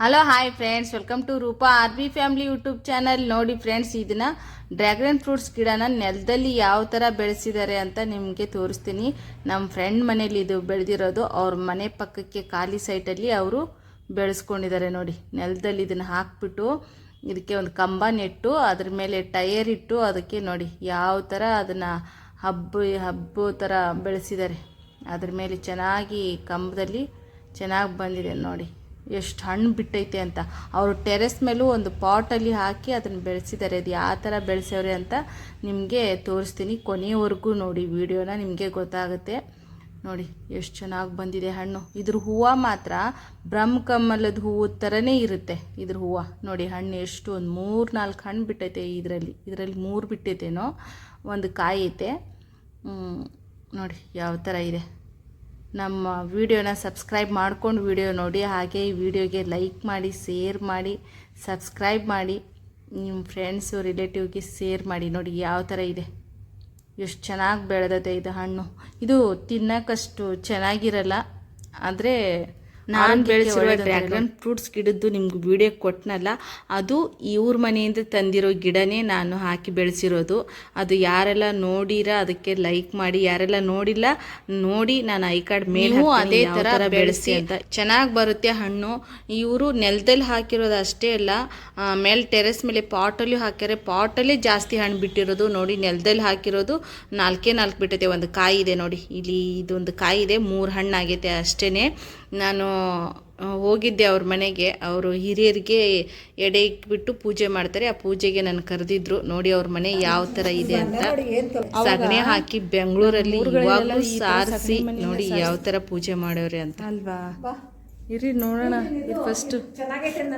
Hello hi friends welcome to Rupa R B family YouTube channel ನೋಡಿ friends ಇದನ್ನ dragon fruits ಗಿಡನ ನೆಲದಲ್ಲಿ ಯಾವ ಥರ ಬೆಳೆಸಿದ್ದಾರೆ ಅಂತ ನಿಮಗೆ ತೋರಿಸ್ತೀನಿ. ನಮ್ಮ ಫ್ರೆಂಡ್ ಮನೇಲಿ ಇದು ಬೆಳೆದಿರೋದು. ಅವ್ರ ಮನೆ ಪಕ್ಕಕ್ಕೆ ಖಾಲಿ ಸೈಟಲ್ಲಿ ಅವರು ಬೆಳೆಸ್ಕೊಂಡಿದ್ದಾರೆ ನೋಡಿ. ನೆಲದಲ್ಲಿ ಇದನ್ನು ಹಾಕ್ಬಿಟ್ಟು ಇದಕ್ಕೆ ಒಂದು ಕಂಬ ನೆಟ್ಟು ಅದ್ರ ಮೇಲೆ ಟೈರ್ ಇಟ್ಟು ಅದಕ್ಕೆ ನೋಡಿ ಯಾವ ಥರ ಅದನ್ನು ಹಬ್ಬ ಹಬ್ಬ ಥರ ಬೆಳೆಸಿದ್ದಾರೆ. ಅದ್ರ ಮೇಲೆ ಚೆನ್ನಾಗಿ ಕಂಬದಲ್ಲಿ ಚೆನ್ನಾಗಿ ಬಂದಿದೆ ನೋಡಿ. ಎಷ್ಟು ಹಣ್ಣು ಬಿಟ್ಟೈತೆ ಅಂತ. ಅವರು ಟೆರೆಸ್ ಮೇಲೂ ಒಂದು ಪಾಟಲ್ಲಿ ಹಾಕಿ ಅದನ್ನು ಬೆಳೆಸಿದ್ದಾರೆ ಅದು ಯಾವ ಥರ ಬೆಳೆಸವ್ರೆ ಅಂತ ನಿಮಗೆ ತೋರಿಸ್ತೀನಿ. ಕೊನೆಯವರೆಗೂ ನೋಡಿ, ವೀಡಿಯೋನ ನಿಮಗೆ ಗೊತ್ತಾಗುತ್ತೆ. ನೋಡಿ, ಎಷ್ಟು ಚೆನ್ನಾಗಿ ಬಂದಿದೆ ಹಣ್ಣು. ಇದ್ರ ಹೂವು ಮಾತ್ರ ಬ್ರಹ್ಮಕಮಲದ ಹೂವು ಥರನೇ ಇರುತ್ತೆ, ಇದ್ರ ಹೂವು. ನೋಡಿ, ಹಣ್ಣು ಎಷ್ಟು, ಒಂದು ಮೂರು ನಾಲ್ಕು ಹಣ್ಣು ಬಿಟ್ಟೈತೆ ಇದರಲ್ಲಿ. ಇದರಲ್ಲಿ ಮೂರು ಬಿಟ್ಟೈತೇನೋ, ಒಂದು ಕಾಯಿ ಐತೆ. ನೋಡಿ, ಯಾವ ಥರ ಇದೆ. ನಮ್ಮ ವಿಡಿಯೋನ ಸಬ್ಸ್ಕ್ರೈಬ್ ಮಾಡ್ಕೊಂಡು ವಿಡಿಯೋ ನೋಡಿ, ಹಾಗೆ ಈ ವಿಡಿಯೋಗೆ ಲೈಕ್ ಮಾಡಿ, ಶೇರ್ ಮಾಡಿ, ಸಬ್ಸ್ಕ್ರೈಬ್ ಮಾಡಿ, ನಿಮ್ಮ ಫ್ರೆಂಡ್ಸು ರಿಲೇಟಿವ್ಗೆ ಶೇರ್ ಮಾಡಿ. ನೋಡಿ, ಯಾವ ಥರ ಇದೆ? ಎಷ್ಟು ಚೆನ್ನಾಗಿ ಬೆಳೆದದೆ ಇದು ಹಣ್ಣು. ಇದು ತಿನ್ನೋಕ್ಕಷ್ಟು ಚೆನ್ನಾಗಿರಲ್ಲ, ಆದರೆ ನಾನು ಬೆಳೆಸಿರುವ ಡ್ರ್ಯಾಗನ್ ಫ್ರೂಟ್ಸ್ ಗಿಡದ್ದು ನಿಮ್ಗೆ ವಿಡಿಯೋ ಕೊಟ್ಟನಲ್ಲ ಅದು ಇವ್ರ ಮನೆಯಿಂದ ತಂದಿರೋ ಗಿಡನೇ ನಾನು ಹಾಕಿ ಬೆಳೆಸಿರೋದು. ಅದು ಯಾರೆಲ್ಲ ನೋಡಿರ ಅದಕ್ಕೆ ಲೈಕ್ ಮಾಡಿ ಯಾರೆಲ್ಲ ನೋಡಿಲ್ಲ ನೋಡಿ ನಾನು ಐ ಕಾರ್ಡ್ ಮೇಲೆ ಅದೇ ಥರ ಬೆಳೆಸಿ ಅಂತ. ಚೆನ್ನಾಗಿ ಬರುತ್ತೆ ಹಣ್ಣು. ಇವರು ನೆಲದಲ್ಲಿ ಹಾಕಿರೋದು ಅಷ್ಟೇ ಅಲ್ಲ ಮೇಲೆ ಟೆರೆಸ್ ಮೇಲೆ ಪಾಟಲ್ಲಿ ಹಾಕ್ಯಾರೆ. ಪಾಟಲ್ಲೇ ಜಾಸ್ತಿ ಹಣ್ಣು ಬಿಟ್ಟಿರೋದು. ನೋಡಿ ನೆಲದಲ್ಲಿ ಹಾಕಿರೋದು ನಾಲ್ಕೇ ನಾಲ್ಕು ಬಿಟ್ಟೈತೆ. ಒಂದು ಕಾಯಿ ಇದೆ ನೋಡಿ. ಇಲ್ಲಿ ಇದೊಂದು ಕಾಯಿ ಇದೆ. ಮೂರು ಹಣ್ಣು ಆಗೈತೆ ಅಷ್ಟೇ ನಾನು ಹೋಗಿದ್ದೆ ಅವ್ರ ಮನೆಗೆ. ಅವರು ಹಿರಿಯರಿಗೆ ಎಡೆ ಇಟ್ಬಿಟ್ಟು ಪೂಜೆ ಮಾಡ್ತಾರೆ. ಆ ಪೂಜೆಗೆ ನಾನು ಕರೆದಿದ್ರು. ನೋಡಿ ಅವ್ರ ಮನೆ ಯಾವ ಥರ ಇದೆ ಅಂತ. ಸಗಣಿ ಹಾಕಿ ಬೆಂಗಳೂರಲ್ಲಿ ಇವಾಗಲೂ ಸಾರಿಸಿ ನೋಡಿ ಯಾವ ಥರ ಪೂಜೆ ಮಾಡೋರೆ ಅಂತ. ಅಲ್ವಾ? ಇರಿ ನೋಡೋಣ. ಇದು ಫಸ್ಟ್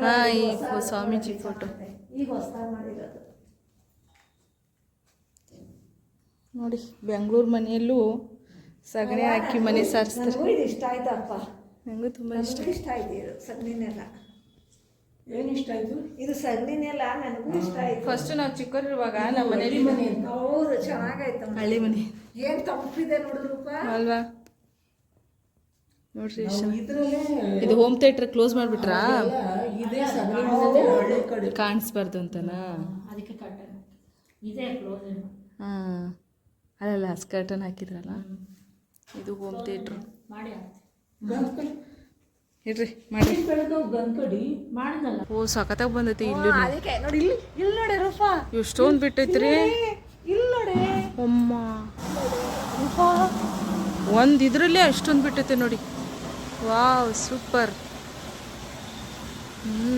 ಹಾಂ ಈ ಸ್ವಾಮೀಜಿ ಫೋಟೋ ನೋಡಿ ಬೆಂಗಳೂರು ಮನೆಯಲ್ಲೂ ಸಗಣಿ ಹಾಕಿ ಮನೆ ಸಾರಿಸ್ತಾರೆ. ಇಷ್ಟ ಆಯ್ತಪ್ಪ. ನನಗೂ ತುಂಬ ಇಷ್ಟ. ಇಷ್ಟ ಆಯ್ತು ಇದು ಸಗಣಿನೆಲ್ಲ. ಏನು ಇಷ್ಟ ಆಯ್ತು? ಇದು ಸಗಣಿನೆಲ್ಲ ನನಗೂ ಇಷ್ಟ ಆಯ್ತು. ಫಸ್ಟ್ ನಾವು ಚಿಕ್ಕವರಿರುವಾಗ ನಮ್ಮ ಮನೇಲಿ ಹೌದು ಚೆನ್ನಾಗಾಯ್ತು ಹಳ್ಳಿ ಮನೆ. ಏನು ತಪ್ಪಿದೆ ನೋಡು ರೂಪ. ಅಲ್ವಾ? ನೋಡ್ರಿ ಇದ್ರಲ್ಲೇ ಇದು ಹೋಮ್ ಥಿಯೇಟರ್ ಕ್ಲೋಸ್ ಮಾಡಿಬಿಟ್ರಾ? ಇದೇ ಸಗಣಿ ಮನೆಯಲ್ಲೇ ಕಡೆ. ಕಾಣಿಸ್ಬಾರ್ದು ಅಂತನಾ? ಅದಕ್ಕೆ ಕಟ್ಟ ಇದೇ ಕ್ಲೋಸ್ ಹಾಂ. ಅಲ್ಲಲ್ಲ ಸ್ಕರ್ಟನ್ ಹಾಕಿದ್ರಲ್ಲ? ಇದು ಹೋಮ್ ಥಿಯೇಟ್ರು ಇಡ್ರಿ ಮಾಡಿ. ಓ ಸಖತ್ತಾಗಿ ಬಂದೈತಿ ಇಲ್ಲಿ ಎಷ್ಟೊಂದು ಬಿಟ್ಟೈತ್ರಿ. ಅಮ್ಮ. ಒಂದು ಇದರಲ್ಲೇ ಅಷ್ಟೊಂದು ಬಿಟ್ಟೈತೆ ನೋಡಿ. Wow super. ಹ್ಞೂ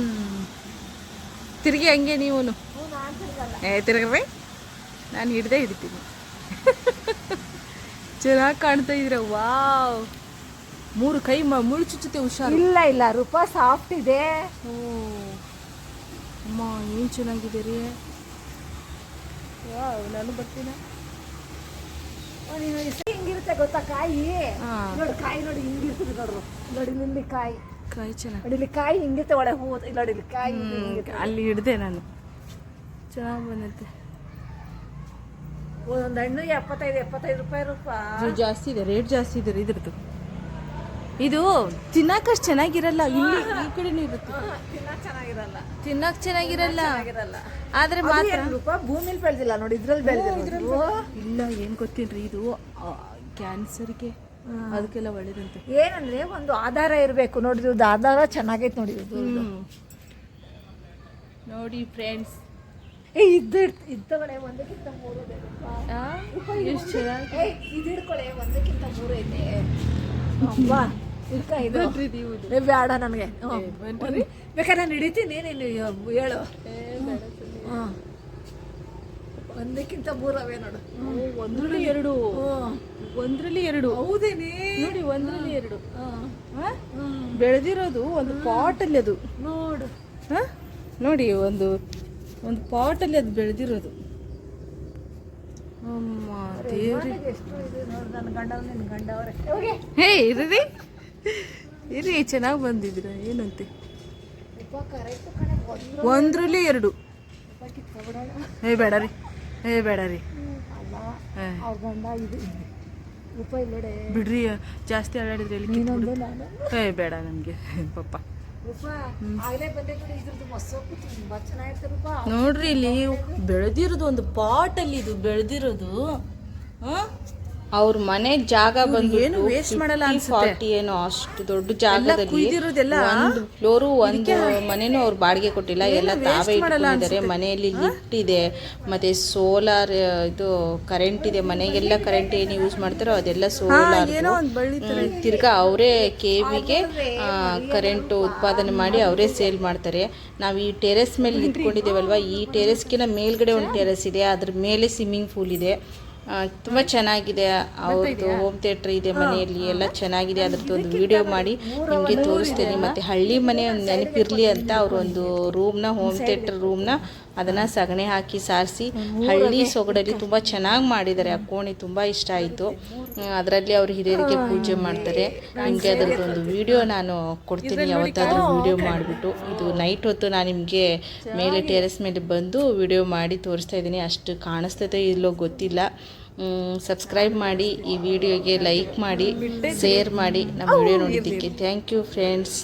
ತಿರುಗಿ ಹಂಗೆ ನೀವು ಏ ತಿರುಗ್ರಿ ನಾನು ಹಿಡ್ದೇ ಹಿಡಿತೀನಿ. ಚೆನ್ನಾಗಿ ಕಾಣ್ತಾ ಇದ್ರ ವಾವ್. ಮೂರು ಕೈ ಮ ಮುಳ್ಳು ಚುಚ್ಚುತ್ತೆ ಹುಷಾರು. ಇಲ್ಲ ಇಲ್ಲ ರೂಪ ಸಾಫ್ಟ್ ಇದೆ. ಓ ಅಮ್ಮ ಏನು ಚೆನ್ನಾಗಿದೆ ರೀ ನಾನು ಬರ್ತೀನ? ಹಿಂಗಿರುತ್ತೆ ಗೊತ್ತಾ ಕಾಯಿ? ನೋಡಿ ಕಾಯಿ ನೋಡಿ ಹಿಂಗಿರ್ತದೆ ನೋಡ್ರು ನೋಡಿ ಇಲ್ಲಿ ಕಾಯಿ. ಕಾಯಿ ಚೆನ್ನಾಗಿ ಇಲ್ಲಿ ಕಾಯಿ ಹಿಂಗಿರುತ್ತೆ ಒಳಗೆ ಹೂ ಇಲ್ಲಿ ನೋಡಿ ಇಲ್ಲಿ ಕಾಯಿ ಅಲ್ಲಿ ಹಿಡ್ದೆ ನಾನು. ಚೆನ್ನಾಗಿ ಬಂದೈತೆ. ಒಂದೊಂದು ಹಣ್ಣು ಎಪ್ಪತ್ತೈದು ಎಪ್ಪತ್ತೈದು ರೂಪಾಯಿ ರೂಪಾಯಿ ಜಾಸ್ತಿ ಇದೆ ರೇಟ್ ಜಾಸ್ತಿ ಇದೆ ರೀ ಇದ್ರದ್ದು. ಇದು ತಿನ್ನಕಷ್ಟು ಚೆನ್ನಾಗಿರಲ್ಲ. ಇಲ್ಲಿ ಈ ಕಡೆನೂ ಇರುತ್ತೆ. ತಿನ್ನಕ್ ಚೆನ್ನಾಗಿರಲ್ಲ. ತಿನ್ನಕ್ ಚೆನ್ನಾಗಿರಲ್ಲ. ಆದ್ರೆ ಮಾತ್ರ ಭೂಮಿಲಿ ಬೆಳೆದಿಲ್ಲ ನೋಡಿ ಇದ್ರಲ್ಲಿ ಬೆಳೆದಿಲ್ಲ. ಇಲ್ಲ ಏನ್ ಗೊತ್ತೇನ್ರಿ ಇದು ಕ್ಯಾನ್ಸರ್ಗೆ ಅದಕ್ಕೆಲ್ಲ ಒಳ್ಳೇದಂತೆ. ಏನಂದ್ರೆ ಒಂದು ಆಧಾರ ಇರಬೇಕು. ನೋಡಿ ಇದು ಆಧಾರ ಚೆನ್ನಾಗೈತೆ ನೋಡಿ ಇದು ನೋಡಿ ಫ್ರೆಂಡ್ಸ್ ಏ ಇದ್ದು ಇದ್ದವಳೆ ಒಂದಕ್ಕಿಂತ ಮೂರು. ಎಷ್ಟು ಚೆನ್ನಾಗಿ ಇದು ಒಂದಕ್ಕಿಂತ ಮೂರು ಇದೆ. ಇದು. ಏ, ಬೇಡ ನನಗೆ ಬೇಕಾದ್ರೆ ನಾನು ಹಿಡಿತೀನಿ ನೀನು ಹೇಳು. ಹಾಂ ಒಂದಕ್ಕಿಂತ ಮೂರವೇ ನೋಡು. ಒಂದ್ರಲ್ಲಿ ಎರಡು. ಒಂದ್ರಲ್ಲಿ ಎರಡು. ಹೌದೇನೆ? ನೋಡಿ ಒಂದ್ರಲ್ಲಿ ಎರಡು? ಬೆಳೆದಿರೋದು ಒಂದು ಪಾಟಲ್ಲಿ ಅದು. ನೋಡು. ಹ? ನೋಡಿ ಒಂದು ಒಂದು ಪಾಟಲ್ಲಿ ಅದು ಬೆಳೆದಿರೋದು. ಅಮ್ಮ ದೇವ್ರಿ. ಎಷ್ಟು ಇದು ನೋಡು ನನ್ನ ಗಂಡ ನಿನ್ನ ಗಂಡ ಅವರೇ ಹೋಗಿ. ಹೇ ಇರ್ರಿ ಇರಿ ಚೆನ್ನಾಗಿ ಬಂದಿದ್ರ ಏನಂತೆ? ಒಂದ್ರಲ್ಲಿ ಎರಡು. ಏ ಬೇಡ ರೀ. ಏ ಬೇಡ ರೀ. ಅಲ್ಲ ಬಿಡ್ರಿ ಜಾಸ್ತಿ ಆಡಾಡಿದ್ರೆ ಎಲ್ಲಿ ಏ ಬೇಡ ನನಗೆ ಪಪ್ಪ ನೋಡ್ರಿ ಇಲ್ಲಿ ಬೆಳೆದಿರೋದು ಒಂದು ಪಾಟಲ್ಲಿ ಇದು ಬೆಳೆದಿರೋದು. ಅವ್ರ ಮನೆ ಜಾಗ ಬಂದು ಏನು ವೇಸ್ಟ್ ಮಾಡಲ್ಲ ಫಾರ್ಟಿ ಏನೋ ಅಷ್ಟು ದೊಡ್ಡ ಜಾಗದಲ್ಲಿ ಒಂದು ಫ್ಲೋರು ಒಂದು ಮನೆನೂ ಅವ್ರು ಬಾಡಿಗೆ ಕೊಟ್ಟಿಲ್ಲ. ಎಲ್ಲ ತಾವೇ ಇಟ್ಕೊಂಡಿದ್ದಾರೆ. ಮನೆಯಲ್ಲಿ ಲಿಫ್ಟ್ ಇದೆ. ಮತ್ತೆ ಸೋಲಾರ್ ಇದು ಕರೆಂಟ್ ಇದೆ. ಮನೆಗೆಲ್ಲ ಕರೆಂಟ್ ಏನು ಯೂಸ್ ಮಾಡ್ತಾರೋ ಅದೆಲ್ಲ ಸೋಲಾರ್ ತಿರ್ಗಾ ಅವರೇ ಕೇವಿಗೆ ಕರೆಂಟ್ ಉತ್ಪಾದನೆ ಮಾಡಿ ಅವರೇ ಸೇಲ್ ಮಾಡ್ತಾರೆ. ನಾವು ಈ ಟೆರೆಸ್ ಮೇಲೆ ನಿಂತ್ಕೊಂಡಿದ್ದೇವಲ್ವ? ಈ ಟೆರೆಸ್ಗಿನ ಮೇಲ್ಗಡೆ ಒಂದು ಟೆರೆಸ್ ಇದೆ. ಅದ್ರ ಮೇಲೆ ಸ್ವಿಮ್ಮಿಂಗ್ ಪೂಲ್ ಇದೆ. ತುಂಬ ಚೆನ್ನಾಗಿದೆ. ಅವ್ರದ್ದು ಹೋಮ್ ಥಿಯೇಟರ್ ಇದೆ ಮನೆಯಲ್ಲಿ ಎಲ್ಲ ಚೆನ್ನಾಗಿದೆ. ಅದ್ರದ್ದು ಒಂದು ವಿಡಿಯೋ ಮಾಡಿ ನಿಮಗೆ ತೋರಿಸ್ತೇನೆ. ಮತ್ತೆ ಹಳ್ಳಿ ಮನೆ ಒಂದು ನೆನಪಿರಲಿ ಅಂತ ಅವರು ಒಂದು ರೂಮ್ನ ಹೋಮ್ ಥಿಯೇಟ್ರ್ ರೂಮ್ನ ಅದನ್ನು ಸಗಣಿ ಹಾಕಿ ಸಾರಿಸಿ ಹಳ್ಳಿ ಸೊಗಡಲ್ಲಿ ತುಂಬ ಚೆನ್ನಾಗಿ ಮಾಡಿದ್ದಾರೆ. ಆ ಕೋಣೆ ತುಂಬ ಇಷ್ಟ ಆಯಿತು. ಅದರಲ್ಲಿ ಅವರು ಹಿರಿಯರಿಗೆ ಪೂಜೆ ಮಾಡ್ತಾರೆ. ನಿಮಗೆ ಅದರದ್ದು ಒಂದು ವಿಡಿಯೋ ನಾನು ಕೊಡ್ತೀನಿ. ಯಾವತ್ತಾದರೂ ವಿಡಿಯೋ ಮಾಡಿಬಿಟ್ಟು ಇದು ನೈಟ್ ಹೊತ್ತು ನಾನು ನಿಮಗೆ ಮೇಲೆ ಟೆರೆಸ್ ಮೇಲೆ ಬಂದು ವಿಡಿಯೋ ಮಾಡಿ ತೋರಿಸ್ತಾ ಇದ್ದೀನಿ. ಅಷ್ಟು ಕಾಣಿಸ್ತೈತೆ ಇಲ್ಲೋ ಗೊತ್ತಿಲ್ಲ. ಸಬ್ಸ್ಕ್ರೈಬ್ ಮಾಡಿ ಈ ವಿಡಿಯೋಗೆ ಲೈಕ್ ಮಾಡಿ ಶೇರ್ ಮಾಡಿ. ನಮ್ಮ ವಿಡಿಯೋ ನೋಡಿದ್ದಕ್ಕೆ ಥ್ಯಾಂಕ್ ಯು ಫ್ರೆಂಡ್ಸ್